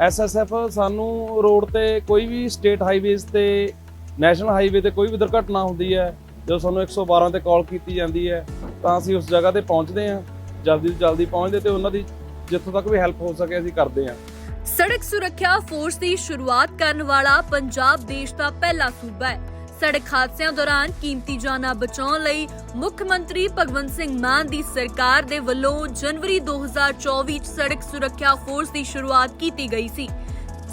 SSF ਸਾਨੂੰ road ਤੇ ਕੋਈ ਵੀ ਸਟੇਟ ਹਾਈਵੇਜ਼ ਤੇ ਨੈਸ਼ਨਲ ਹਾਈਵੇ ਤੇ ਕੋਈ ਵੀ ਦੁਰਘਟਨਾ ਹੁੰਦੀ ਹੈ, ਜਦੋਂ ਸਾਨੂੰ 112 ਤੇ ਕਾਲ ਕੀਤੀ ਜਾਂਦੀ ਹੈ, ਤਾਂ ਅਸੀਂ ਉਸ ਜਗ੍ਹਾ ਤੇ ਪਹੁੰਚਦੇ ਹਾਂ, ਜਲਦੀ ਤੋਂ ਜਲਦੀ ਪਹੁੰਚਦੇ ਤੇ ਉਹਨਾਂ ਦੀ ਜਿੱਥੋਂ ਤੱਕ ਵੀ ਹੈਲਪ ਹੋ ਸਕੇ ਅਸੀਂ ਕਰਦੇ ਹਾਂ। ਸੜਕ ਸੁਰੱਖਿਆ ਫੋਰਸ ਦੀ ਸ਼ੁਰੂਆਤ ਕਰਨ ਵਾਲਾ ਪੰਜਾਬ ਦੇਸ਼ ਦਾ ਪਹਿਲਾ ਸੂਬਾ ਹੈ। ਸੜਕ ਹਾਦਸਿਆਂ ਦੌਰਾਨ ਕੀਮਤੀ ਜਾਨਾਂ ਬਚਾਉਣ ਲਈ ਮੁੱਖ ਮੰਤਰੀ ਭਗਵੰਤ ਸਿੰਘ ਮਾਨ ਦੀ ਸਰਕਾਰ ਦੇ ਵੱਲੋਂ ਜਨਵਰੀ 2024 ਚ ਸੜਕ ਸੁਰੱਖਿਆ ਫੋਰਸ ਦੀ ਸ਼ੁਰੂਆਤ ਕੀਤੀ ਗਈ ਸੀ।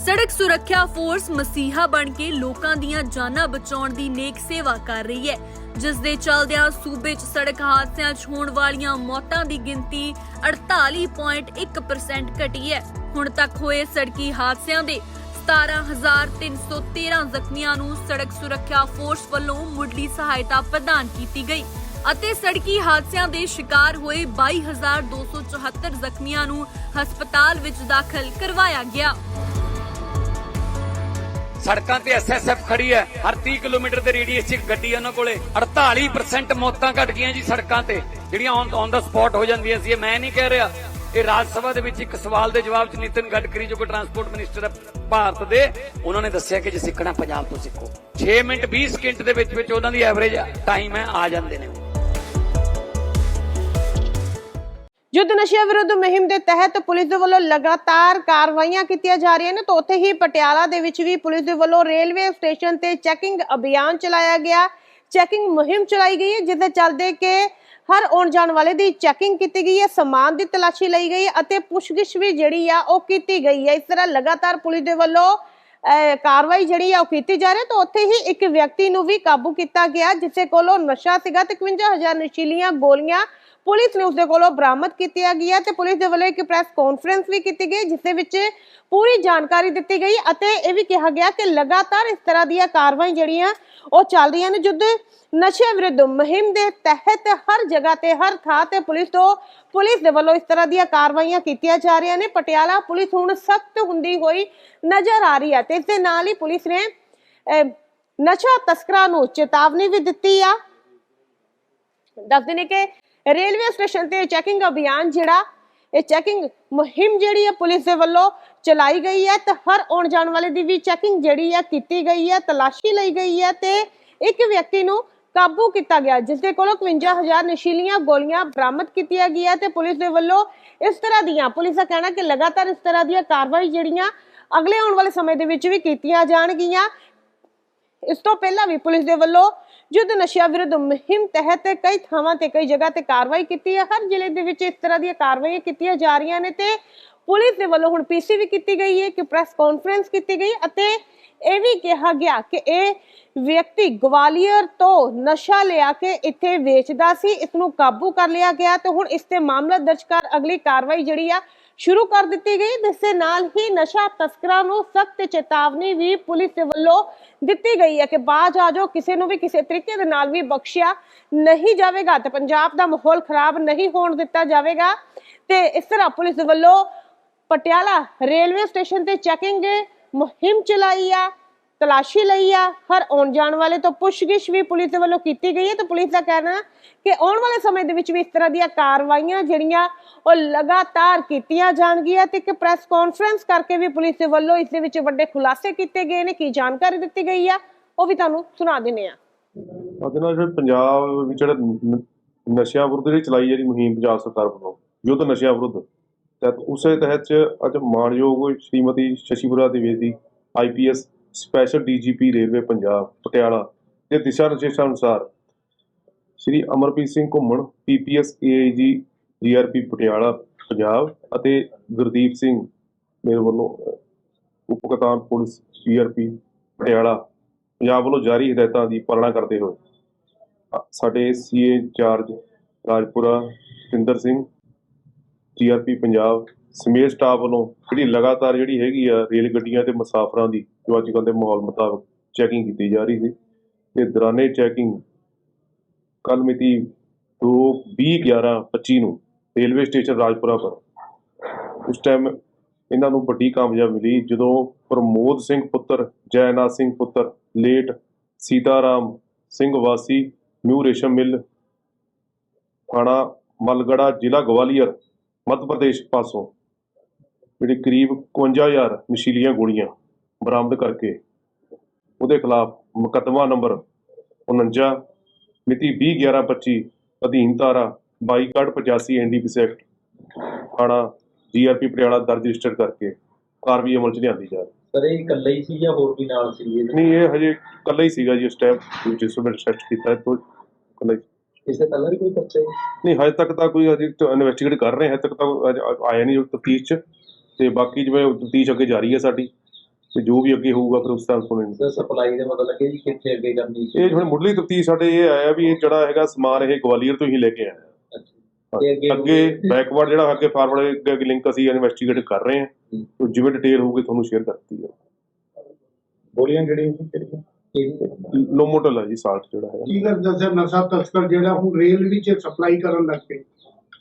ਸੜਕ ਸੁਰੱਖਿਆ ਫੋਰਸ ਮਸੀਹਾ ਬਣ ਕੇ ਲੋਕਾਂ ਦੀਆਂ ਜਾਨਾਂ ਬਚਾਉਣ ਦੀ ਨੇਕ ਸੇਵਾ ਕਰ ਰਹੀ ਹੈ। ਜਿਸ ਦੇ ਚੱਲਦਿਆਂ ਸੂਬੇ 'ਚ ਸੜਕ ਹਾਦਸਿਆਂ 'ਚ ਹੋਣ ਵਾਲੀਆਂ ਮੌਤਾਂ ਦੀ ਗਿਣਤੀ 48.1% ਘਟੀ ਹੈ। ਹੁਣ ਤੱਕ ਹੋਏ ਸੜਕੀ ਹਾਦਸਿਆਂ ਦੇ 17313 ਜ਼ਖਮੀਆਂ ਨੂੰ ਸੜਕ ਸੁਰੱਖਿਆ ਫੋਰਸ ਵੱਲੋਂ ਮੁੱਢਲੀ ਸਹਾਇਤਾ ਪ੍ਰਦਾਨ ਕੀਤੀ ਗਈ ਅਤੇ ਸੜਕੀ ਹਾਦਸਿਆਂ ਦੇ ਸ਼ਿਕਾਰ ਹੋਏ 22274 ਜ਼ਖਮੀਆਂ ਨੂੰ ਹਸਪਤਾਲ ਵਿੱਚ ਦਾਖਲ ਕਰਵਾਇਆ ਗਿਆ। ਸੜਕਾਂ ਤੇ ਐਸਐਸਐਫ ਖੜੀ ਹੈ। ਹਰ 30 ਕਿਲੋਮੀਟਰ ਦੇ ਰੇਡੀਅਸ 'ਚ ਗੱਡੀ ਹੈ ਉਹਨਾਂ ਕੋਲੇ। 48% ਮੌਤਾਂ ਘਟ ਗਈਆਂ ਜੀ ਸੜਕਾਂ ਤੇ। ਜਿਹੜੀਆਂ ਔਨ ਦਾ ਸਪੌਟ ਹੋ ਜਾਂਦੀਆਂ ਸੀ। ਮੈਂ ਨਹੀਂ ਕਹਿ ਰਿਹਾ। ਇਹ ਰਾਜ ਸਭਾ ਦੇ ਵਿੱਚ ਇੱਕ ਸਵਾਲ ਦੇ ਜਵਾਬ 'ਚ ਨਿਤਿਨ ਗਡਕਰੀ ਜੋ ਕਿ ਟਰਾਂਸਪੋਰਟ ਮਿਨਿਸਟਰ ਭਾਰਤ ਦੇ, ਉਹਨਾਂ ਨੇ ਦੱਸਿਆ ਕਿ ਜੇ ਸਿੱਖਣਾ ਪੰਜਾਬ ਤੋਂ ਸਿੱਖੋ। 6 ਮਿੰਟ 20 ਸਕਿੰਟ ਦੇ ਵਿੱਚ ਵਿੱਚ ਉਹਨਾਂ ਦੀ ਐਵਰੇਜ ਟਾਈਮ ਹੈ, ਆ ਜਾਂਦੇ ਨੇ ਯੁੱਧ ਨਸ਼ਿਆਂ ਵਿਰੁੱਧ ਮੁਹਿੰਮ ਦੇ ਤਹਿਤ ਪੁਲਿਸ ਦੇ ਵੱਲੋਂ ਲਗਾਤਾਰ ਕਾਰਵਾਈਆਂ ਕੀਤੀਆਂ ਜਾ ਰਹੀਆਂ ਨੇ, ਤਾਂ ਉੱਥੇ ਹੀ ਪਟਿਆਲਾ ਦੇ ਵਿੱਚ ਵੀ ਪੁਲਿਸ ਦੇ ਵੱਲੋਂ ਰੇਲਵੇ ਸਟੇਸ਼ਨ ਤੇ ਚੈਕਿੰਗ ਅਭਿਆਨ ਚਲਾਇਆ ਗਿਆ। ਚੈਕਿੰਗ ਮੁਹਿੰਮ ਚਲਾਈ ਗਈ ਹੈ, ਜਿਸ ਦੇ ਚੱਲਦੇ ਕਿ ਹਰ ਆਉਣ ਜਾਣ ਵਾਲੇ ਦੀ ਚੈਕਿੰਗ ਕੀਤੀ ਗਈ ਹੈ ਸਮਾਨ ਦੀ ਤਲਾਸ਼ੀ ਲਈ ਗਈ ਹੈ ਅਤੇ ਪੁੱਛਗਿੱਛ ਵੀ ਜਿਹੜੀ ਆ ਉਹ ਕੀਤੀ ਗਈ ਹੈ। ਇਸ ਤਰ੍ਹਾਂ ਲਗਾਤਾਰ ਪੁਲਿਸ ਦੇ ਵੱਲੋਂ ਅਹ, ਕਾਰਵਾਈ ਜਿਹੜੀ ਆ ਉਹ ਕੀਤੀ ਜਾ ਰਹੀ ਹੈ ਤਾਂ ਉੱਥੇ ਹੀ ਇੱਕ ਵਿਅਕਤੀ ਨੂੰ ਵੀ ਕਾਬੂ ਕੀਤਾ ਗਿਆ ਜਿਸ ਕੋਲੋਂ ਨਸ਼ਾ ਸੀਗਾ ਤੇ 51000 ਨਸ਼ੀਲੀਆਂ ਗੋਲੀਆਂ ਪੁਲਿਸ ਨੇ ਉਸਦੇ ਕੋਲੋਂ ਬਰਾਮਦ ਕੀਤੀਆਂ ਗਈਆਂ ਤੇ ਪੁਲਿਸ ਦੇ ਵੱਲੋਂ ਇੱਕ ਪ੍ਰੈਸ ਕਾਨਫਰੰਸ ਵੀ ਕੀਤੀ ਗਈ, ਜਿਸ ਦੇ ਵਿੱਚ ਪੂਰੀ ਜਾਣਕਾਰੀ ਦਿੱਤੀ ਗਈ ਅਤੇ ਇਹ ਵੀ ਕਿਹਾ ਗਿਆ ਕਿ ਲਗਾਤਾਰ ਇਸ ਤਰ੍ਹਾਂ ਦੀਆਂ ਕਾਰਵਾਈ ਜਿਹੜੀਆਂ ਉਹ ਚੱਲ ਰਹੀਆਂ ਨੇ ਜੁੱਧ ਨਸ਼ੇ ਵਿਰੁੱਧ ਮੁਹਿੰਮ ਦੇ ਤਹਿਤ ਹਰ ਜਗ੍ਹਾ ਤੇ, ਹਰ ਥਾਂ ਤੇ ਪੁਲਿਸ ਤੋਂ, ਪੁਲਿਸ ਦੇ ਵੱਲੋਂ ਇਸ ਤਰ੍ਹਾਂ ਦੀਆਂ ਕਾਰਵਾਈਆਂ ਕੀਤੀਆਂ ਜਾ ਰਹੀਆਂ ਨੇ। ਪਟਿਆਲਾ ਪੁਲਿਸ ਹੁਣ ਸਖਤ ਹੁੰਦੀ ਹੋਈ ਨਜ਼ਰ ਆ ਰਹੀ ਹੈ ਤੇ ਇਸ ਦੇ ਨਾਲ ਹੀ ਪੁਲਿਸ ਨੇ ਨਸ਼ਾ ਤਸਕਰਾਂ ਨੂੰ ਚੇਤਾਵਨੀ ਵੀ ਦਿੱਤੀ ਆ। ਦੱਸਦੇ ਨੇ ਕਿ ਰੇਲਵੇ ਸਟੇਸ਼ਨ ਤੇ ਚੈਕਿੰਗ ਅਭਿਆਨ ਜਿਹੜਾ, ਇਹ ਚੈਕਿੰਗ ਮੁਹਿੰਮ ਜਿਹੜੀ ਹੈ ਪੁਲਿਸ ਦੇ ਵੱਲੋਂ ਚਲਾਈ ਗਈ ਹੈ ਤੇ ਹਰ ਆਉਣ ਜਾਣ ਵਾਲੇ ਦੀ ਵੀ ਚੈਕਿੰਗ ਜਿਹੜੀ ਹੈ ਕੀਤੀ ਗਈ ਹੈ, ਤਲਾਸ਼ੀ ਲਈ ਗਈ ਹੈ ਤੇ ਇੱਕ ਵਿਅਕਤੀ ਨੂੰ ਕਾਬੂ ਕੀਤਾ ਗਿਆ ਜਿਸ ਦੇ ਕੋਲੋਂ 51000 ਨਸ਼ੀਲੀਆਂ ਗੋਲੀਆਂ ਬਰਾਮਦ ਕੀਤੀਆਂ ਗਈਆਂ ਤੇ ਪੁਲਿਸ ਦੇ ਵੱਲੋਂ ਇਸ ਤਰ੍ਹਾਂ ਦੀਆਂ, ਪੁਲਿਸ ਦਾ ਕਹਿਣਾ ਕਿ ਲਗਾਤਾਰ ਇਸ ਤਰ੍ਹਾਂ ਦੀਆਂ ਕਾਰਵਾਈ ਜਿਹੜੀਆਂ ਅਗਲੇ ਆਉਣ ਵਾਲੇ ਸਮੇਂ ਦੇ ਵਿੱਚ ਵੀ ਕੀਤੀਆਂ ਜਾਣਗੀਆਂ। ਇਸ ਤੋਂ ਪਹਿਲਾਂ ਵੀ ਪੁਲਿਸ ਦੇ ਵੱਲੋਂ ਯੁੱਧ ਨਸ਼ਿਆਂ ਵਿਰੁੱਧ ਮੁਹਿੰਮ ਤਹਿਤ ਕਈ ਥਾਵਾਂ ਤੇ, ਕਈ ਜਗ੍ਹਾ ਤੇ ਕਾਰਵਾਈ ਕੀਤੀ ਹੈ। ਹਰ ਜ਼ਿਲ੍ਹੇ ਦੇ ਵਿੱਚ ਇਸ ਤਰ੍ਹਾਂ ਦੀਆਂ ਕਾਰਵਾਈਆਂ ਕੀਤੀਆਂ ਜਾ ਰਹੀਆਂ ਨੇ ਤੇ ਪੁਲਿਸ ਦੇ ਵੱਲੋਂ ਹੁਣ ਪੀਸੀ ਵੀ ਕੀਤੀ ਗਈ ਹੈ ਕਿ ਪ੍ਰੈਸ ਕਾਨਫਰੰਸ ਕੀਤੀ ਗਈ ਅਤੇ ਇਹ ਵੀ ਕਿਹਾ ਗਿਆ ਕਿ ਇਹ ਵਿਅਕਤੀ ਗਵਾਲੀਅਰ ਤੋਂ ਨਸ਼ਾ ਲਿਆ ਕੇ ਇੱਥੇ ਵੇਚਦਾ ਸੀ, ਇਸ ਨੂੰ ਕਾਬੂ ਕਰ ਲਿਆ ਗਿਆ ਤੇ ਹੁਣ ਇਸ ਤੇ ਮਾਮਲਾ ਦਰਜ ਕਰ ਅਗਲੀ ਕਾਰਵਾਈ ਜਿਹੜੀ ਆ ਸ਼ੁਰੂ ਕਰ ਦਿੱਤੀ ਗਈ, ਜਿਸ ਦੇ ਨਾਲ ਹੀ ਨਸ਼ਾ ਤਸਕਰਾਂ ਨੂੰ ਸਖਤ ਚੇਤਾਵਨੀ ਵੀ ਪੁਲਿਸ ਦੇ ਵੱਲੋਂ ਦਿੱਤੀ ਗਈ ਹੈ ਕਿ ਬਾਜ ਆ ਜਾਓ, ਕਿਸੇ ਨੂੰ ਵੀ ਕਿਸੇ ਤਰੀਕੇ ਦੇ ਨਾਲ ਵੀ ਬਖਸ਼ਿਆ ਨਹੀਂ ਜਾਵੇਗਾ ਤੇ ਪੰਜਾਬ ਦਾ ਮਾਹੌਲ ਖਰਾਬ ਨਹੀਂ ਹੋਣ ਦਿੱਤਾ ਜਾਵੇਗਾ। ਤੇ ਇਸ ਤਰ੍ਹਾਂ ਪੁਲਿਸ ਵੱਲੋਂ ਪਟਿਆਲਾ ਰੇਲਵੇ ਸਟੇਸ਼ਨ ਤੇ ਚੈਕਿੰਗ ਮੁਹਿੰਮ ਚਲਾਈ ਆ। ਤਲਾਸ਼ੀ ਲਈ ਆ, ਹਰ ਆਉਣ ਜਾਣ ਵਾਲੇ ਤੋਂ ਪੁੱਛਗਿੱਛ ਵੀ ਪੁਲਿਸ ਦੇ ਵੱਲੋਂ ਕੀਤੀ ਗਈ ਹੈ ਤੇ ਪੁਲਿਸ ਦਾ ਕਹਿਣਾ ਕਿ ਆਉਣ ਵਾਲੇ ਸਮੇਂ ਦੇ ਵਿੱਚ ਵੀ ਇਸ ਤਰ੍ਹਾਂ ਦੀਆਂ ਕਾਰਵਾਈਆਂ ਜਿਹੜੀਆਂ ਉਹ ਲਗਾਤਾਰ ਕੀਤੀਆਂ ਜਾਣਗੀਆਂ ਤੇ ਇੱਕ ਪ੍ਰੈਸ ਕਾਨਫਰੰਸ ਕਰਕੇ ਵੀ ਪੁਲਿਸ ਦੇ ਵੱਲੋਂ ਇਸ ਦੇ ਵਿੱਚ ਵੱਡੇ ਖੁਲਾਸੇ ਕੀਤੇ ਗਏ ਨੇ, ਕੀ ਜਾਣਕਾਰੀ ਦਿੱਤੀ ਗਈ ਆ, ਉਹ ਵੀ ਤੁਹਾਨੂੰ ਸੁਣਾ ਦਿੰਨੇ ਆ ਉਹਦੇ ਨਾਲ ਜਿਹੜੇ ਪੰਜਾਬ ਵਿੱਚ ਜਿਹੜਾ ਨਸ਼ਿਆਂ ਵਿਰੁੱਧ ਜਿਹੜੀ ਚਲਾਈ ਜਿਹੜੀ ਮੁਹਿੰਮ ਪੰਜਾਬ ਸਰਕਾਰ ਵੱਲੋਂ, ਯੁੱਧ ਨਸ਼ਿਆਂ ਵਿਰੁੱਧ ਤੇ ਉਸੇ ਤਹਿਤ ਅੱਜ ਮਾਣਯੋਗ Shrimati Shashipura Dwivedi IPS special DGP railway Punjab Patiala ਦੇ ਦਿਸ਼ਾ ਨਿਰਦੇਸ਼ਾਂ ਅਨੁਸਾਰ Shri Amarpreet Singh Ghuman PPS AIG GRP Patiala Punjab ਅਤੇ ਗੁਰਦੀਪ ਸਿੰਘ ਮੇਰੇ ਵੱਲੋਂ ਅਹ, ਉਪ ਕਪਤਾਨ ਪੁਲਿਸ ਜੀਆਰਪੀ ਪਟਿਆਲਾ ਪੰਜਾਬ ਵੱਲੋਂ ਜਾਰੀ ਹਦਾਇਤਾਂ ਦੀ ਪਾਲਣਾ ਕਰਦੇ ਹੋਏ ਅ- ਸਾਡੇ CA incharge Rajpura Satinder Singh GRP Punjab ਸਮੇਤ ਸਟਾਫ ਵੱਲੋਂ ਜਿਹੜੀ ਲਗਾਤਾਰ ਜਿਹੜੀ ਹੈਗੀ ਆ ਰੇਲ ਗੱਡੀਆਂ ਤੇ ਮੁਸਾਫਰਾਂ ਦੀ, ਜੋ ਅੱਜ ਕੱਲ੍ਹ ਦੇ ਮਾਹੌਲ ਮੁਤਾਬਕ ਚੈਕਿੰਗ ਕੀਤੀ ਜਾ ਰਹੀ ਸੀ, ਤੇ ਦੌਰਾਨੇ ਚੈਕਿੰਗ ਕੱਲ ਮਿਤੀ 2 20 11 25 ਨੂੰ ਰੇਲਵੇ ਸਟੇਸ਼ਨ ਰਾਜਪੁਰਾ ਪਰ। ਉਸ ਟਾਈਮ ਇਹਨਾਂ ਨੂੰ ਵੱਡੀ ਕਾਮਯਾਬ ਮਿਲੀ, ਜਦੋਂ ਪ੍ਰਮੋਦ ਸਿੰਘ ਪੁੱਤਰ ਜੈਨਾ ਸਿੰਘ ਪੁੱਤਰ, ਲੇਟ ਸੀਤਾਰਾਮ ਸਿੰਘ ਵਾਸੀ, ਨਿਊ ਰੇਸ਼ਮ ਮਿਲ, ਥਾਣਾ ਮਲਗੜਾ ਜ਼ਿਲ੍ਹਾ ਗਵਾਲੀਅਰ, ਮੱਧ ਪ੍ਰਦੇਸ਼ ਪਾਸੋਂ ਜਿਹੜੀ ਕਰੀਬ 51000 ਨਸ਼ੀਲੀਆਂ ਗੋਲੀਆਂ ਬਰਾਮਦ ਕਰਕੇ ਉਹਦੇ ਖਿਲਾਫ ਮੁਕੱਦਮਾ ਨੰਬਰ 49 ਮਿਤੀ 20/11/25 ਅਧੀਨ ਧਾਰਾ 22/85 ਐਨਡੀਪੀਸੀ ਐਕਟ ਥਾਣਾ ਜੀਆਰਪੀ ਪਟਿਆਲਾ ਦਰਜ ਰਜਿਸਟਰ ਕਰਕੇ ਕਾਰਵਾਈ ਅਮਲ ਚ ਲਿਆਂਦੀ ਜਾ ਰਹੀ ਸਰ ਇਹ ਇਕੱਲਾ ਹੀ ਸੀ ਜਾਂ ਹੋਰ ਵੀ ਨਾਲ ਸੀ? ਨਹੀਂ ਇਹ ਹਜੇ ਇਕੱਲਾ ਹੀ ਸੀਗਾ ਜੀ ਸਟੈਪ ਜਿਸ ਨੂੰ ਸੈਟ ਕੀਤਾ ਹੈ ਤੋਂ ਇਕੱਲਾ ਹੀ ਇਸ ਤੋਂ ਪਹਿਲਾਂ ਵੀ ਕੋਈ ਪਰਚਾ? ਨਹੀਂ ਹਜੇ ਤੱਕ ਤਾਂ ਕੋਈ ਹਜੇ ਇਨਵੈਸਟੀਗੇਟ ਕਰ ਰਹੇ ਹਾਂ ਤੱਕ ਤਾਂ ਅਜੇ ਆਇਆ ਨਹੀਂ ਤਫਤੀਸ਼ ਚ ਤੇ ਬਾਕੀ ਜਿਵੇਂ ਤਫਤੀਸ਼ ਅੱਗੇ ਜਾਰੀ ਹੈ ਸਾਡੀ ਤੇ ਜੋ ਵੀ ਅੱਗੇ ਹੋਊਗਾ ਫਿਰ ਉਸ ਸਰ ਸਪਲਾਈ ਦੇ ਲੱਗੇ ਜੀ ਕਿੱਥੇ ਅੱਗੇ ਕਰਨੀ ਇਹ ਹੁਣ ਮੁੱਢਲੀ ਤਫਤੀਸ਼ ਸਾਡੇ ਇਹ ਆਇਆ ਵੀ ਇਹ ਜਿਹੜਾ ਹੈਗਾ ਸਮਾਨ ਇਹ ਗਵਾਲੀਅਰ ਤੋਂ ਹੀ ਲੈ ਕੇ ਆਇਆ। ਅੱਗੇ ਬੈਕਵਰਡ ਜਿਹੜਾ ਅੱਗੇ ਫਾਰਵਰਡ ਅੱਗੇ ਲਿੰਕ ਅਸੀਂ ਇਨਵੈਸਟੀਗੇਟ ਕਰ ਰਹੇ ਹਾਂ। ਤੇ ਜਿਵੇਂ ਡਿਟੇਲ ਹੋਊਗੀ ਤੁਹਾਨੂੰ ਸ਼ੇਅਰ ਕਰਤੀ ਹੈ ਗੋਲੀਆਂ ਜਿਹੜੀਆਂ ਸੀ ਕਿਹੜੀਆਂ? ਲੋਮੋਟਲ ਹੈ ਜੀ ਸਾਲਟ ਜਿਹੜਾ ਹੈ ਕੀ ਕਰ ਦੱਸਿਆ? ਨਸ਼ਾ ਤਸਕਰ ਜਿਹੜਾ ਹੁਣ ਰੇਲ ਵਿੱਚ ਸਪਲਾਈ ਕਰਨ ਲੱਗ ਪਏ।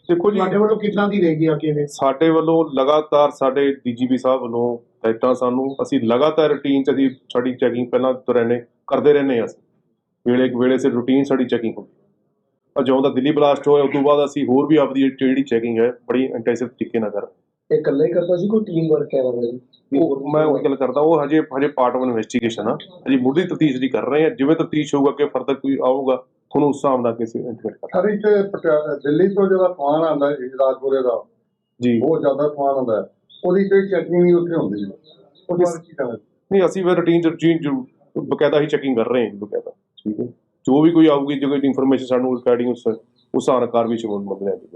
ਦੇਖੋ ਜੀ ਤੁਹਾਡੇ ਵੱਲੋਂ ਕਿੱਦਾਂ ਦੀ ਰਹੇਗੀ ਆ ਕਿਵੇਂ ਸਾਡੇ ਵੱਲੋਂ ਲਗਾਤਾਰ ਸਾਡੇ ਡੀਜੀਪੀ ਸਾਹਿਬ ਵੱਲੋਂ ਹਦਾਇਤਾਂ ਸਾਨੂੰ ਅਸੀਂ ਲਗਾਤਾਰ ਰੂਟੀਨ ਚ ਅਸੀਂ ਸਾਡੀ ਚੈਕਿੰਗ ਪਹਿਲਾਂ ਤੋਂ ਰਹਿੰਦੇ ਕਰਦੇ ਰਹਿੰਦੇ ਹਾਂ ਅਸੀਂ। ਵੇਲੇ ਵੇਲੇ ਸੇ ਰੂਟੀਨ ਸਾਡੀ ਚੈਕਿੰਗ ਹੁੰਦੀ ਹੈ। ਜਦੋਂ ਦਾ ਦਿੱਲੀ ਬਲਾਸਟ ਹੋਇਆ ਉਸ ਤੋਂ ਬਾਅਦ ਅਸੀਂ ਹੋਰ ਵੀ ਆਪਦੀ ਜਿਹੜੀ ਚੈਕਿੰਗ ਹੈ ਬੜੀ ਇੰਟੈਂਸਿਵ ਤਰੀਕੇ ਨਾਲ ਕਰ ਇਹ ਇਕੱਲਾ ਕਰਦਾ ਸੀ ਕੋਈ ਟੀਮ ਵਰਕ ਹੈ ਜੀ ਉਹ ਮੈਂ ਉਹ ਗੱਲ ਕਰਦਾ ਉਹ ਹਜੇ ਹਜੇ ਪਾਰਟ ਆਫ ਇਨਵੈਸਟੀਗੇਸ਼ਨ ਆ। ਹਜੇ ਮੁੱਢਲੀ ਤਫਤੀਸ਼ ਦੀ ਕਰ ਰਹੇ ਹਾਂ ਜਿਵੇਂ ਤਫਤੀਸ਼ ਹੋਊਗਾ ਕਿ ਫਰਦਰ ਕੋਈ ਆਊਗਾ ਤੁਹਾਨੂੰ ਉਸ ਹਿਸਾਬ ਨਾਲ ਕਿਸੇ ਇੰਟੀਮੇਟ ਕਰ ਸਰ ਇੱਥੇ ਪਟਿਆ- ਦਿੱਲੀ ਤੋਂ ਜਿਹੜਾ ਫਾਨ ਆਉਂਦਾ ਹੈ ਰਾਜਪੁਰੇ ਦਾ ਜੀ। ਬਹੁਤ ਜ਼ਿਆਦਾ ਫਾਨ ਆਉਂਦਾ ਹੈ। ਉਹਦੀ ਕੋਈ ਚੈਕਿੰਗ ਨਹੀਂ ਉੱਥੇ ਹੁੰਦੀ। ਹੈ ਉਹ ਬਾਰੇ ਕੀ ਕਹਿਣਾ? ਨਹੀਂ ਅਸੀਂ ਫਿਰ ਰੂਟੀਨ ਰੂਟੀਨ ਬਕਾਇਦਾ ਹੀ ਚੈਕਿੰਗ ਕਰ ਰਹੇ ਹਾਂ ਜੀ ਬਕਾਇਦਾ। ਠੀਕ ਹੈ? ਜੋ ਵੀ ਕੋਈ ਆਊਗੀ ਜੋ ਕੋਈ ਇਨਫੋਰਮੇਸ਼ਨ ਸਾਨੂੰ ਰਿਗਾਰਡਿੰਗ ਉਸ ਉਸ ਨਾਲ ਕਾਰਵਾਈ ਚ ਮੁੱਲ ਲਿਆਂਦੀ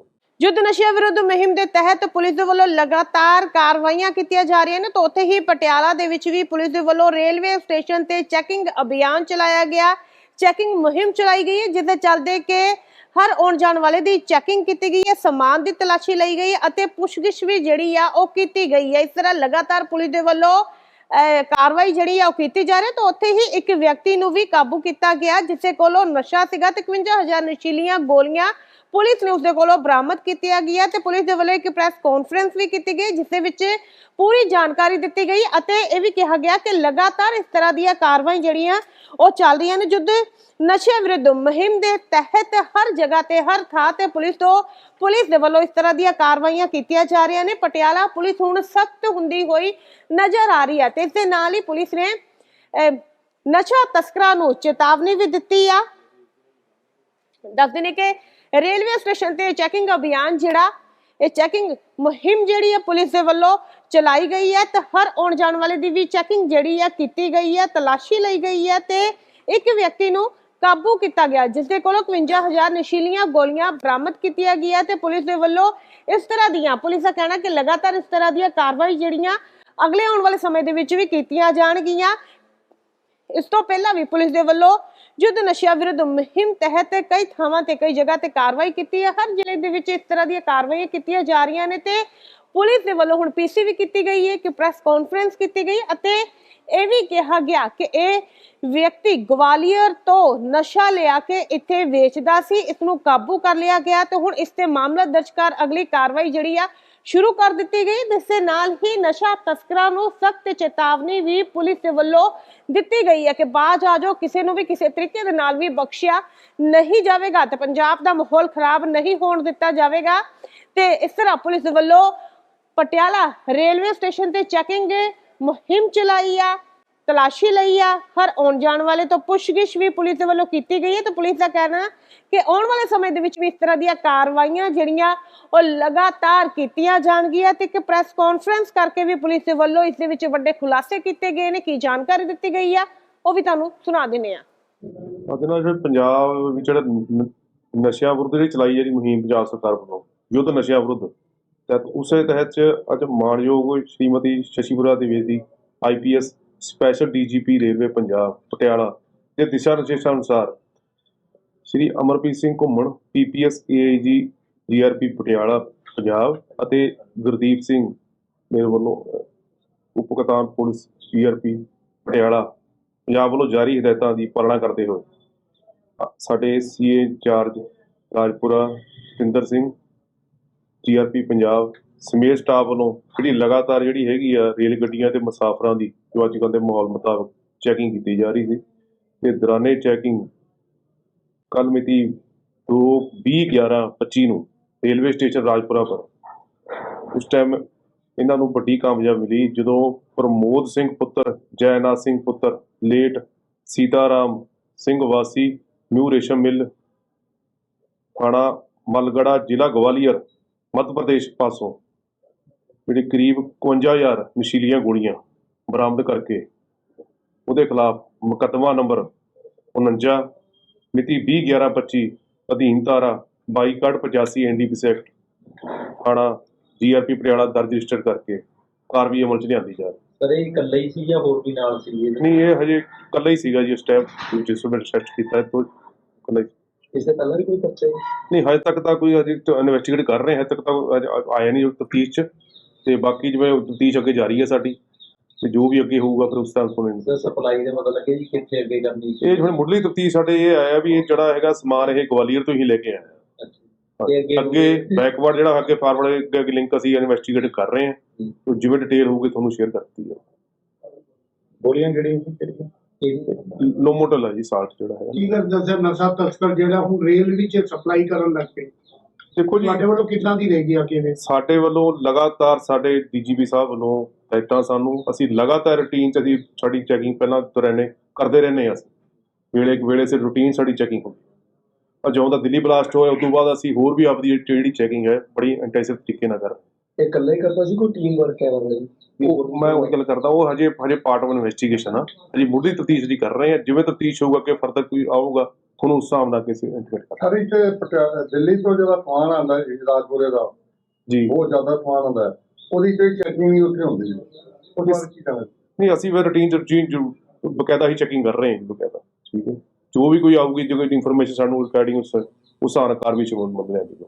ਯੁੱਧ ਨਸ਼ਿਆਂ ਵਿਰੁੱਧ ਮੁਹਿੰਮ ਦੇ ਤਹਿਤ ਪੁਲਿਸ ਦੇ ਵੱਲੋਂ ਲਗਾਤਾਰ ਕਾਰਵਾਈਆਂ ਕੀਤੀਆਂ ਜਾ ਰਹੀਆਂ ਨੇ ਤਾਂ ਉੱਥੇ ਹੀ ਪਟਿਆਲਾ ਦੇ ਵਿੱਚ ਵੀ ਪੁਲਿਸ ਦੇ ਵੱਲੋਂ ਰੇਲਵੇ ਸਟੇਸ਼ਨ ਤੇ ਚੈਕਿੰਗ ਅਭਿਆਨ ਚਲਾਇਆ ਗਿਆ। ਚੈਕਿੰਗ ਮੁਹਿੰਮ ਚਲਾਈ ਗਈ ਹੈ ਜਿਸ ਦੇ ਚੱਲਦੇ ਕਿ ਹਰ ਆਉਣ ਜਾਣ ਵਾਲੇ ਦੀ ਚੈਕਿੰਗ ਕੀਤੀ ਗਈ ਹੈ, ਸਮਾਨ ਦੀ ਤਲਾਸ਼ੀ ਲਈ ਗਈ ਅਤੇ ਪੁੱਛਗਿੱਛ ਵੀ ਜਿਹੜੀ ਆ ਉਹ ਕੀਤੀ ਗਈ ਹੈ। ਇਸ ਤਰ੍ਹਾਂ ਲਗਾਤਾਰ ਪੁਲਿਸ ਦੇ ਵੱਲੋਂ ਕਾਰਵਾਈ ਜਿਹੜੀ ਆ ਉਹ ਕੀਤੀ ਜਾ ਰਹੀ ਹੈ। ਤਾਂ ਉੱਥੇ ਹੀ ਇੱਕ ਵਿਅਕਤੀ ਨੂੰ ਵੀ ਕਾਬੂ ਕੀਤਾ ਗਿਆ, ਜਿਸੇ ਕੋਲੋਂ ਨਸ਼ਾ ਸੀਗਾ ਤੇ 51000 ਨਸ਼ੀਲੀਆਂ ਗੋਲੀਆਂ ਪੁਲਿਸ ਨੇ ਉਸਦੇ ਕੋਲੋਂ ਬਰਾਮਦ ਕੀਤੀਆਂ ਗਿਆ ਤੇ ਪੁਲਿਸ ਦੇ ਵੱਲੋਂ ਇੱਕ ਪ੍ਰੈਸ ਕਾਨਫਰੰਸ ਵੀ ਕੀਤੀ ਗਈ ਜਿਸ ਦੇ ਵਿੱਚ ਪੂਰੀ ਜਾਣਕਾਰੀ ਦਿੱਤੀ ਗਈ ਅਤੇ ਇਹ ਵੀ ਕਿਹਾ ਗਿਆ ਕਿ ਲਗਾਤਾਰ ਇਸ ਤਰ੍ਹਾਂ ਦੀਆਂ ਕਾਰਵਾਈ ਜਿਹੜੀਆਂ ਉਹ ਚੱਲ ਰਹੀਆਂ ਨੇ ਜੁੱਧ ਨਸ਼ੇ ਵਿਰੁੱਧ ਮੁਹਿੰਮ ਦੇ ਤਹਿਤ ਹਰ ਜਗ੍ਹਾ ਤੇ, ਹਰ ਥਾਂ ਤੇ ਪੁਲਿਸ ਤੋਂ, ਪੁਲਿਸ ਦੇ ਵੱਲੋਂ ਇਸ ਤਰ੍ਹਾਂ ਦੀਆਂ ਕਾਰਵਾਈਆਂ ਕੀਤੀਆਂ ਜਾ ਰਹੀਆਂ ਨੇ। ਪਟਿਆਲਾ ਪੁਲਿਸ ਹੁਣ ਸਖਤ ਹੁੰਦੀ ਹੋਈ ਨਜ਼ਰ ਆ ਰਹੀ ਹੈ ਤੇ ਇਸ ਦੇ ਨਾਲ ਹੀ ਪੁਲਿਸ ਨੇ ਨਸ਼ਾ ਤਸਕਰਾਂ ਨੂੰ ਚੇਤਾਵਨੀ ਵੀ ਦਿੱਤੀ ਆ। ਦੱਸਦੇ ਨੇ ਕਿ ਰੇਲਵੇ ਸਟੇਸ਼ਨ ਤੇ ਚੈਕਿੰਗ ਅਭਿਆਨ ਜਿਹੜਾ, ਇਹ ਚੈਕਿੰਗ ਮੁਹਿੰਮ ਜਿਹੜੀ ਹੈ ਪੁਲਿਸ ਦੇ ਵੱਲੋਂ ਚਲਾਈ ਗਈ ਹੈ ਤੇ ਹਰ ਆਉਣ ਜਾਣ ਵਾਲੇ ਦੀ ਵੀ ਚੈਕਿੰਗ ਜਿਹੜੀ ਹੈ ਕੀਤੀ ਗਈ ਹੈ, ਤਲਾਸ਼ੀ ਲਈ ਗਈ ਹੈ ਤੇ ਇੱਕ ਵਿਅਕਤੀ ਨੂੰ ਕਾਬੂ ਕੀਤਾ ਗਿਆ ਜਿਸ ਦੇ ਕੋਲੋਂ 51000 ਨਸ਼ੀਲੀਆਂ ਗੋਲੀਆਂ ਬਰਾਮਦ ਕੀਤੀਆਂ ਗਈਆਂ ਤੇ ਪੁਲਿਸ ਦੇ ਵੱਲੋਂ ਇਸ ਤਰ੍ਹਾਂ ਦੀਆਂ, ਪੁਲਿਸ ਦਾ ਕਹਿਣਾ ਕਿ ਲਗਾਤਾਰ ਇਸ ਤਰ੍ਹਾਂ ਦੀਆਂ ਕਾਰਵਾਈ ਜਿਹੜੀਆਂ ਅਗਲੇ ਆਉਣ ਵਾਲੇ ਸਮੇਂ ਦੇ ਵਿੱਚ ਵੀ ਕੀਤੀਆਂ ਜਾਣਗੀਆਂ। ਇਸ ਤੋਂ ਪਹਿਲਾਂ ਵੀ ਪੁਲਿਸ ਦੇ ਵੱਲੋਂ ਯੁੱਧ ਨਸ਼ਿਆਂ ਵਿਰੁੱਧ ਮੁਹਿੰਮ ਤਹਿਤ ਕਈ ਥਾਵਾਂ ਤੇ, ਕਈ ਜਗ੍ਹਾ ਤੇ ਕਾਰਵਾਈ ਕੀਤੀ ਹੈ। ਹਰ ਜ਼ਿਲ੍ਹੇ ਦੇ ਵਿੱਚ ਇਸ ਤਰ੍ਹਾਂ ਦੀਆਂ ਕਾਰਵਾਈਆਂ ਕੀਤੀਆਂ ਜਾ ਰਹੀਆਂ ਨੇ ਤੇ ਪੁਲਿਸ ਦੇ ਵੱਲੋਂ ਹੁਣ ਪੀਸੀ ਵੀ ਕੀਤੀ ਗਈ ਹੈ ਕਿ ਪ੍ਰੈਸ ਕਾਨਫਰੰਸ ਕੀਤੀ ਗਈ ਅਤੇ ਇਹ ਵੀ ਕਿਹਾ ਗਿਆ ਕਿ ਇਹ ਵਿਅਕਤੀ ਗਵਾਲੀਅਰ ਤੋਂ ਨਸ਼ਾ ਲਿਆ ਕੇ ਇੱਥੇ ਵੇਚਦਾ ਸੀ, ਇਸ ਨੂੰ ਕਾਬੂ ਕਰ ਲਿਆ ਗਿਆ ਤੇ ਹੁਣ ਇਸ ਤੇ ਮਾਮਲਾ ਦਰਜ ਕਰ ਅਗਲੀ ਕਾਰਵਾਈ ਜਿਹੜੀ ਆ ਸ਼ੁਰੂ ਕਰ ਦਿੱਤੀ ਗਈ, ਜਿਸ ਦੇ ਨਾਲ ਹੀ ਨਸ਼ਾ ਤਸਕਰਾਂ ਨੂੰ ਸਖਤ ਚੇਤਾਵਨੀ ਵੀ ਪੁਲਿਸ ਦੇ ਵੱਲੋਂ ਦਿੱਤੀ ਗਈ ਹੈ ਕਿ ਬਾਜ ਆ ਜਾਓ, ਕਿਸੇ ਨੂੰ ਵੀ ਕਿਸੇ ਤਰੀਕੇ ਦੇ ਨਾਲ ਵੀ ਬਖਸ਼ਿਆ ਨਹੀਂ ਜਾਵੇਗਾ ਤੇ ਪੰਜਾਬ ਦਾ ਮਾਹੌਲ ਖਰਾਬ ਨਹੀਂ ਹੋਣ ਦਿੱਤਾ ਜਾਵੇਗਾ। ਤੇ ਇਸ ਤਰ੍ਹਾਂ ਪੁਲਿਸ ਦੇ ਵੱਲੋਂ ਪਟਿਆਲਾ ਰੇਲਵੇ ਸਟੇਸ਼ਨ ਤੇ ਚੈਕਿੰਗ ਮੁਹਿੰਮ ਚਲਾਈ ਆ। ਤਲਾਸ਼ੀ ਲਈ ਆ, ਹਰ ਆਉਣ ਜਾਣ ਵਾਲੇ ਤੋਂ ਪੁੱਛਗਿੱਛ ਵੀ ਪੁਲਿਸ ਦੇ ਵੱਲੋਂ ਕੀਤੀ ਗਈ ਹੈ ਤੇ ਪੁਲਿਸ ਦਾ ਕਹਿਣਾ ਕਿ ਆਉਣ ਵਾਲੇ ਸਮੇਂ ਦੇ ਵਿੱਚ ਵੀ ਇਸ ਤਰ੍ਹਾਂ ਦੀਆਂ ਕਾਰਵਾਈਆਂ ਜਿਹੜੀਆਂ ਉਹ ਲਗਾਤਾਰ ਕੀਤੀਆਂ ਜਾਣਗੀਆਂ ਤੇ ਇੱਕ ਪ੍ਰੈਸ ਕਾਨਫਰੰਸ ਕਰਕੇ ਵੀ ਪੁਲਿਸ ਦੇ ਵੱਲੋਂ ਇਸ ਦੇ ਵਿੱਚ ਵੱਡੇ ਖੁਲਾਸੇ ਕੀਤੇ ਗਏ ਨੇ, ਕੀ ਜਾਣਕਾਰੀ ਦਿੱਤੀ ਗਈ ਆ, ਉਹ ਵੀ ਤੁਹਾਨੂੰ ਸੁਣਾ ਦਿੰਨੇ ਆ ਉਹਦੇ ਨਾਲ ਜਿਹੜਾ ਪੰਜਾਬ ਵਿੱਚ ਜਿਹੜਾ ਨਸ਼ਿਆਂ ਵਿਰੁੱਧ ਜਿਹੜੀ ਚਲਾਈ ਜਿਹੜੀ ਮੁਹਿੰਮ ਪੰਜਾਬ ਸਰਕਾਰ ਵੱਲੋਂ, ਯੁੱਧ ਨਸ਼ਿਆਂ ਵਿਰੁੱਧ ਤੇ ਉਸੇ ਤਹਿਤ 'ਚ ਅੱਜ ਮਾਣਯੋਗ Shrimati Shashipura Dwivedi IPS special DGP railway Punjab, Patiala ਦੇ ਦਿਸ਼ਾ ਨਿਰਦੇਸ਼ਾਂ ਅਨੁਸਾਰ Shri Amarpreet Singh Ghuman, PPS AIG GRP Patiala, Punjab ਅਤੇ ਗੁਰਦੀਪ ਸਿੰਘ ਮੇਰੇ ਵੱਲੋਂ ਉਪ ਕਪਤਾਨ ਪੁਲਿਸ ਜੀਆਰਪੀ ਪਟਿਆਲਾ ਪੰਜਾਬ ਵੱਲੋਂ ਜਾਰੀ ਹਦਾਇਤਾਂ ਦੀ ਪਾਲਣਾ ਕਰਦੇ ਹੋਏ ਅ- ਸਾਡੇ CA incharge Rajpura Satinder Singh GRP Punjab ਸਮੇਤ ਸਟਾਫ ਵੱਲੋਂ ਜਿਹੜੀ ਲਗਾਤਾਰ ਜਿਹੜੀ ਹੈਗੀ ਆ ਰੇਲ ਗੱਡੀਆਂ ਤੇ ਮੁਸਾਫਰਾਂ ਦੀ ਜੋ ਅੱਜ ਕੱਲ੍ਹ ਦੇ ਮਾਹੌਲ ਮੁਤਾਬਕ ਚੈਕਿੰਗ ਕੀਤੀ ਜਾ ਰਹੀ ਸੀ ਤੇ ਦੌਰਾਨੇ ਚੈਕਿੰਗ ਕੱਲ ਮਿਤੀ 2 20 11 25 ਨੂੰ ਰੇਲਵੇ ਸਟੇਸ਼ਨ ਰਾਜਪੁਰਾ ਪਰ ਉਸ ਟਾਈਮ ਇਹਨਾਂ ਨੂੰ ਵੱਡੀ ਕਾਮਯਾਬੀ ਮਿਲੀ ਜਦੋਂ ਪ੍ਰਮੋਦ ਸਿੰਘ ਪੁੱਤਰ, ਜੈਨਾਥ ਸਿੰਘ ਪੁੱਤਰ, ਲੇਟ ਸੀਤਾਰਾਮ ਸਿੰਘ ਵਾਸੀ, ਨਿਊ ਰੇਸ਼ਮ ਮਿਲ, ਥਾਣਾ ਮਲਗੜਾ, ਜ਼ਿਲ੍ਹਾ ਗਵਾਲੀਅਰ, ਮੱਧ ਪ੍ਰਦੇਸ਼ ਪਾਸੋਂ, ਜਿਹੜੀ ਕਰੀਬ 51000 ਨਸ਼ੀਲੀਆਂ ਗੋਲੀਆਂ ਬਰਾਮਦ ਕਰਕੇ ਉਹਦੇ ਖਿਲਾਫ ਮੁਕੱਦਮਾ ਨੰਬਰ 49 ਮਿਤੀ 20/11/25 ਅਧੀਨ ਧਾਰਾ 22/85 ਐਨਡੀਪੀਸੀ ਐਕਟ ਥਾਣਾ ਜੀਆਰਪੀ ਪਟਿਆਲਾ ਦਰਜ ਰਜਿਸਟਰ ਕਰਕੇ ਕਾਰਵਾਈ ਅਮਲ ਚ ਲਿਆਂਦੀ ਜਾ ਰਹੀ। ਸਰ ਇਹ ਇਕੱਲੇ ਹੀ ਸੀ ਜਾਂ ਹੋਰ ਵੀ ਨਾਲ ਸੀ ਇਹ? ਨਹੀਂ ਇਹ ਹਜੇ ਇਕੱਲਾ ਹੀ ਸੀਗਾ ਜੀ ਸਟੈਪ ਜਿਸ ਵੇਲੇ ਸਰਚ ਕੀਤਾ ਹੈ ਤੋਂ ਇਕੱਲਾ ਹੀ। ਪਹਿਲਾਂ ਵੀ ਕੋਈ ਪਰਚਾ ਨਹੀਂ ਹਜੇ ਤੱਕ ਤਾਂ ਕੋਈ ਹਜੇ ਇਨਵੈਸਟੀਗੇਟ ਕਰ ਰਹੇ ਹਾਂ ਤੱਕ ਤਾਂ ਅਜੇ ਆਇਆ ਨਹੀਂ ਤਫਤੀਸ਼ ਚ ਤੇ ਬਾਕੀ ਜਿਵੇਂ ਤਫਤੀਸ਼ ਅੱਗੇ ਜਾਰੀ ਹੈ ਸਾਡੀ ਤੇ ਜੋ ਵੀ ਅੱਗੇ ਹੋਊਗਾ ਫਿਰ ਉਸ ਤਰ੍ਹਾਂ ਸੁਣਾਂਗੇ। ਸਰ ਸਪਲਾਈ ਦੇ ਮਤਲਬ ਕਿ ਜੀ ਕਿੱਥੇ ਅੱਗੇ ਕਰਨੀ ਸੀ? ਇਹ ਹੁਣ ਮੁੱਢਲੀ ਤਫਤੀਸ਼ ਸਾਡੇ ਇਹ ਆਇਆ ਵੀ ਇਹ ਜਿਹੜਾ ਹੈਗਾ ਸਮਾਨ ਇਹ ਗਵਾਲੀਅਰ ਤੋਂ ਹੀ ਲੈ ਕੇ ਆਇਆ। ਤੇ ਅੱਗੇ ਬੈਕਵਰਡ ਜਿਹੜਾ ਅੱਗੇ ਫਾਰਵਰਡ ਅੱਗੇ ਲਿੰਕ ਅਸੀਂ ਇਨਵੈਸਟੀਗੇਟ ਕਰ ਰਹੇ ਹਾਂ। ਤੇ ਜਿਵੇਂ ਡਿਟੇਲ ਹੋਊਗੀ ਤੁਹਾਨੂੰ ਸ਼ੇਅਰ ਕਰਤੀ ਹੈ ਗੋਲੀਆਂ ਜਿਹੜੀਆਂ ਸੀ ਕਿਹੜੀਆਂ? ਲੋਮੋਟਲ ਹੈ ਜੀ ਸਾਲਟ ਜਿਹੜਾ ਹੈਗਾ। ਕੀ ਕਰ ਦੱਸਿਆ ਨਸ਼ਾ ਤਸਕਰ ਜਿਹੜਾ ਹੁਣ ਰੇਲ ਵਿੱਚ ਸਪਲਾਈ ਕਰਨ ਲੱਗ ਪਏ। ਦੇਖੋ ਜੀ ਤੁਹਾਡੇ ਵੱਲੋਂ ਕਿੱਦਾਂ ਦੀ ਰਹੇਗੀ ਅੱਗੇ? ਦੇ ਸਾਡੇ ਵੱਲੋਂ ਲਗਾਤਾਰ ਸਾਡੇ ਡੀਜੀਪੀ ਸਾਹਿਬ ਵੱਲੋਂ ਹਦਾਇਤਾਂ ਸਾਨੂੰ ਅਸੀਂ ਲਗਾਤਾਰ ਰੂਟੀਨ ਚ ਅਸੀਂ ਸਾਡੀ ਚੈਕਿੰਗ ਪਹਿਲਾਂ ਤੋਂ ਕਰਦੇ ਰਹਿੰਦੇ ਹਾਂ ਅਸੀਂ। ਵੇਲੇ ਵੇਲੇ ਸੇ ਰੂਟੀਨ ਸਾਡੀ ਚੈਕਿੰਗ ਹੁੰਦੀ ਔਰ ਜਦੋਂ ਦਾ ਦਿੱਲੀ ਬਲਾਸਟ ਹੋਇਆ ਉਸ ਤੋਂ ਬਾਅਦ ਅਸੀਂ ਹੋਰ ਵੀ ਆਪਦੀ ਜਿਹੜੀ ਚੈਕਿੰਗ ਹੈ ਬੜੀ ਇੰਟੈਂਸਿਵ ਤਰੀਕੇ ਨਾਲ ਕਰ ਇਹ ਇਕੱਲੇ ਹੀ ਕਰਦਾ ਸੀ ਕੋਈ ਟੀਮ ਵਰਕ ਹੈ ਇਹਨਾਂ ਹਾਂ। ਉਹ ਮੈਂ ਉਹ ਗੱਲ ਕਰਦਾ ਉਹ ਹਜੇ ਹਜੇ ਪਾਰਟ ਆਫ ਇਨਵੈਸਟੀਗੇਸ਼ਨ ਆ। ਹਜੇ ਮੁੱਢਲੀ ਤਫਤੀਸ਼ ਦੀ ਕਰ ਰਹੇ ਹਾਂ। ਜਿਵੇਂ ਤਫਤੀਸ਼ ਹੋਊਗਾ ਕਿ ਫਰਦਰ ਕੋਈ ਆਊਗਾ ਤੁਹਾਨੂੰ ਉਸ ਹਿਸਾਬ ਨਾਲ ਕਿਸੇ ਇੰਟੀਮੇਟ ਕਰ ਹਰ ਇੱਕ ਪਟਿਆ- ਦਿੱਲੀ ਤੋਂ ਜਿਹੜਾ ਸਮਾਨ ਆਉਂਦਾ ਹੈ ਰਾਜਪੁਰੇ ਦਾ ਜੀ। ਬਹੁਤ ਜ਼ਿਆਦਾ ਸਮਾਨ ਆਉਂਦਾ ਹੈ। ਉਹਦੀ ਕੋਈ ਚੈਕਿੰਗ ਨਹੀਂ ਉੱਥੇ ਹੁੰਦੀ ਉਹ ਬਾਰੇ ਕੀ ਕਹਿਣਾ ਨਹੀਂ ਅਸੀਂ ਫਿਰ ਰੂਟੀਨ ਰੂਟੀਨ ਬਕਾਇਦਾ ਹੀ ਚੈਕਿੰਗ ਕਰ ਰਹੇ ਹਾਂ ਬਕਾਇਦਾ। ਠੀਕ ਹੈ। ਜੋ ਵੀ ਕੋਈ ਆਊਗੀ ਜੋ ਕੋਈ ਇਨਫੋਰਮੇਸ਼ਨ ਸਾਨੂੰ ਰਿਗਾਰਡਿੰਗ ਉਸ ਉਸ ਨਾਲ ਕਾਰਵਾਈ ਚ ਮੁੱਲ ਮਿਲ ਜਾਏਗੀ